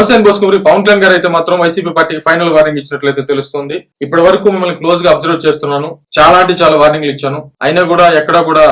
నవసేన్ బోస్కూరి పవన్ కళ్యాణ్ గారు అయితే మాత్రం వైసీపీ పార్టీకి ఫైనల్ వార్నింగ్ ఇచ్చినట్లయితే తెలుస్తుంది. ఇప్పటి వరకు మిమ్మల్ని క్లోజ్గా అబ్జర్వ్ చేస్తున్నాను. చాలా అంటే చాలా వార్నింగ్లు ఇచ్చాను. అయినా కూడా ఎక్కడా కూడా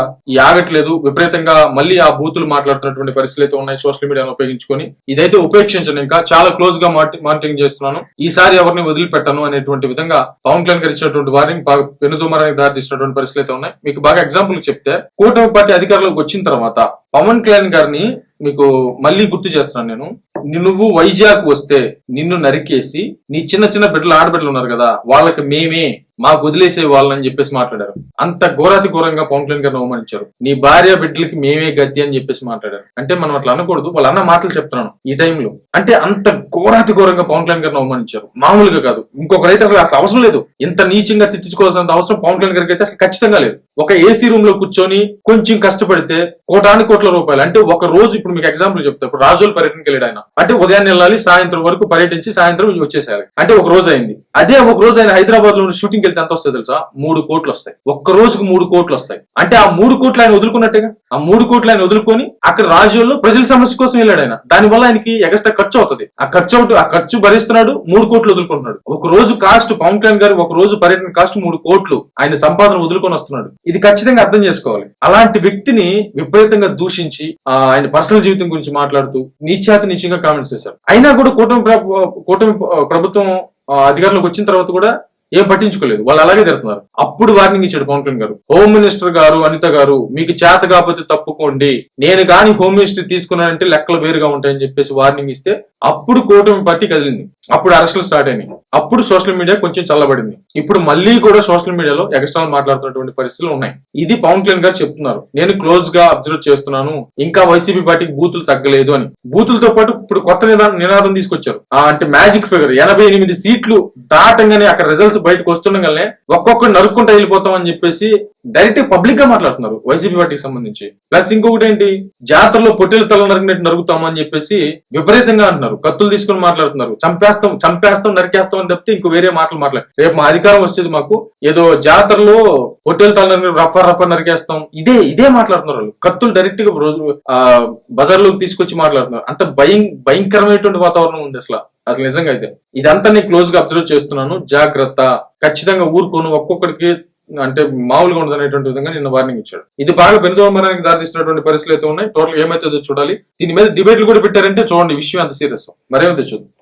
ఆగట్లేదు. విపరీతంగా మళ్ళీ ఆ బూతులు మాట్లాడుతున్నటువంటి పరిస్థితులు అయితే ఉన్నాయి సోషల్ మీడియాను ఉపయోగించుకొని. ఇదైతే ఉపేక్షించను. ఇంకా చాలా క్లోజ్గా మానిటరింగ్ చేస్తున్నాను. ఈసారి ఎవరిని వదిలిపెట్టను అనేటువంటి విధంగా పవన్ కళ్యాణ్ గారు ఇచ్చినటువంటి వార్నింగ్ బాగా పెనుదూమరానికి దారితీసినటువంటి పరిస్థితులు అయితే ఉన్నాయి. మీకు బాగా ఎగ్జాంపుల్ చెప్తే కూటమి పార్టీ అధికారంలోకి వచ్చిన తర్వాత పవన్ కళ్యాణ్ గారిని మీకు మళ్ళీ గుర్తు చేస్తున్నాను నేను. నువ్వు వైజాగ్ వస్తే నిన్ను నరికేసి నీ చిన్న చిన్న బిడ్డలు ఆడబిడ్డలు ఉన్నారు కదా వాళ్ళకి మేమే మాకు వదిలేసే వాళ్ళని చెప్పేసి మాట్లాడారు. అంత ఘోరాతి ఘోరంగా పవన్ కళ్యాణ్ గారిని అవమానించారు. నీ భార్య బిడ్డలకి మేమే గతి అని చెప్పేసి మాట్లాడారు. అంటే మనం అట్లా అనకూడదు వాళ్ళ అన్న మాటలు చెప్తున్నాను ఈ టైంలో. అంటే అంత ఘోరాతి ఘోరంగా పవన్ కళ్యాణ్ గారిని అవమానించారు. మామూలుగా కాదు. ఇంకొకరైతే అసలు అసలు అవసరం లేదు. ఇంత నీచంగా తెచ్చుకోవాల్సిన అవసరం పవన్ కళ్యాణ్ గారికి అయితే అసలు ఖచ్చితంగా లేదు. ఒక ఏసీ రూమ్లో కూర్చొని కొంచెం కష్టపడితే కోటాని కోట్ల రూపాయలు. అంటే ఒక రోజు ఇప్పుడు మీకు ఎగ్జాంపుల్ చెప్తా. ఇప్పుడు రాజుల పర్యటనకి వెళ్ళాడు ఆయన. అంటే ఉదయాన్నే వెళ్ళాలి సాయంత్రం వరకు పర్యటించి సాయంత్రం వచ్చేసారు అంటే ఒక రోజు అయింది. అదే ఒక రోజు ఆయన హైదరాబాద్లో షూటింగ్ వెళ్తే ఎంత వస్తుంది తెలుసా? మూడు కోట్లు వస్తాయి. ఒక్క రోజుకు మూడు కోట్లు వస్తాయి. అంటే ఆ మూడు కోట్లు ఆయన వదులుకున్నట్టుగా? ఆ మూడు కోట్లు ఆయన వదులుకొని అక్కడ రాజ్యంలో ప్రజల సమస్య కోసం వెళ్ళాడు ఆయన. దాని వల్ల ఆయనకి ఎగస్ట్రా ఖర్చు అవుతుంది. ఆ ఖర్చు అవుతూ ఆ ఖర్చు భరిస్తున్నాడు మూడు కోట్లు వదులుకుంటున్నాడు. ఒక రోజు కాస్ట్ పవన్ కళ్యాణ్ గారు ఒక రోజు పర్యటన కాస్ట్ మూడు కోట్లు ఆయన సంపాదన వదులుకొని వస్తున్నాడు. ఇది ఖచ్చితంగా అర్థం చేసుకోవాలి. అలాంటి వ్యక్తిని విపరీతంగా దూషించి ఆయన పర్సనల్ జీవితం గురించి మాట్లాడుతూ నీచాతి నీచంగా కామెంట్స్ చేశారు. అయినా కూడా కూటమి కూటమి ప్రభుత్వం ఆ, అధికారంలోకి వచ్చిన తర్వాత కూడా ఏం పట్టించుకోలేదు. వాళ్ళు అలాగే తిరుగుతున్నారు అప్పుడు వార్నింగ్ ఇచ్చాడు పవన్ కళ్యాణ్ గారు. హోమ్ మినిస్టర్ గారు అనిత గారు మీకు చేత కాకపోతే తప్పుకోండి. నేను కానీ హోమ్ మినిస్టర్ తీసుకున్నానంటే లెక్కలు వేరుగా ఉంటాయని చెప్పేసి వార్నింగ్ ఇస్తే అప్పుడు కూటమి పార్టీ కదిలింది. అప్పుడు అరెస్టులు స్టార్ట్ అయినాయి. అప్పుడు సోషల్ మీడియా కొంచెం చల్లబడింది. ఇప్పుడు మళ్ళీ కూడా సోషల్ మీడియాలో ఎక్స్ట్రాల్ మాట్లాడుతున్నటువంటి పరిస్థితులు ఉన్నాయి. ఇది పవన్ కళ్యాణ్ గారు చెప్తున్నారు. నేను క్లోజ్గా అబ్జర్వ్ చేస్తున్నాను. ఇంకా వైసీపీ పార్టీకి బూతులు తగ్గలేదు అని. బూతులతో పాటు ఇప్పుడు కొత్త నినాదం తీసుకొచ్చారు. అంటే మ్యాజిక్ ఫిగర్ ఎనభై ఎనిమిది సీట్లు దాటంగానే అక్కడ రిజల్ట్స్ బయటకు వస్తుండగానే ఒక్కొక్కరు నరుక్కుంటా వెళ్ళిపోతాం అని చెప్పేసి డైరెక్ట్ పబ్లిక్గా మాట్లాడుతున్నారు వైసీపీ పార్టీకి సంబంధించి. ప్లస్ ఇంకొకటి ఏంటి? జాతరలో పొట్టేలు తల నరికినట్టు నరుకుతామని చెప్పేసి విపరీతంగా అంటున్నారు. కత్తులు తీసుకుని మాట్లాడుతున్నారు. చంపేస్తాం చంపేస్తాం నరికేస్తాం అని తప్పితే ఇంకో వేరే మాటలు మాట్లాడు. రేపు మా అధికారం వచ్చేది మాకు ఏదో జాతరలో పొట్టేలు తల నరికి రఫా రఫా నరికేస్తాం. ఇదే ఇదే మాట్లాడుతున్నారు వాళ్ళు. కత్తులు డైరెక్ట్గా రోజు బజార్లోకి తీసుకొచ్చి మాట్లాడుతున్నారు. అంత భయం భయంకరమైనటువంటి వాతావరణం ఉంది అసలు. అసలు నిజంగా అయితే ఇదంతా నేను క్లోజ్గా అబ్జర్వ్ చేస్తున్నాను. జాగ్రత్త. ఖచ్చితంగా ఊరుకోను. ఒక్కొక్కడికి అంటే మామూలుగా ఉండదు అనేటువంటి విధంగా నిన్న వార్నింగ్ ఇచ్చాడు. ఇది బాగా బెనుదోమరానికి దారితీస్తున్నటువంటి పరిస్థితులు అయితే ఉన్నాయి. టోటల్ ఏమైతే చూడాలి. దీని మీద డిబేట్లు కూడా పెట్టారంటే చూడండి విషయం అంత సీరియస్ మరేమైతే చూద్దాం.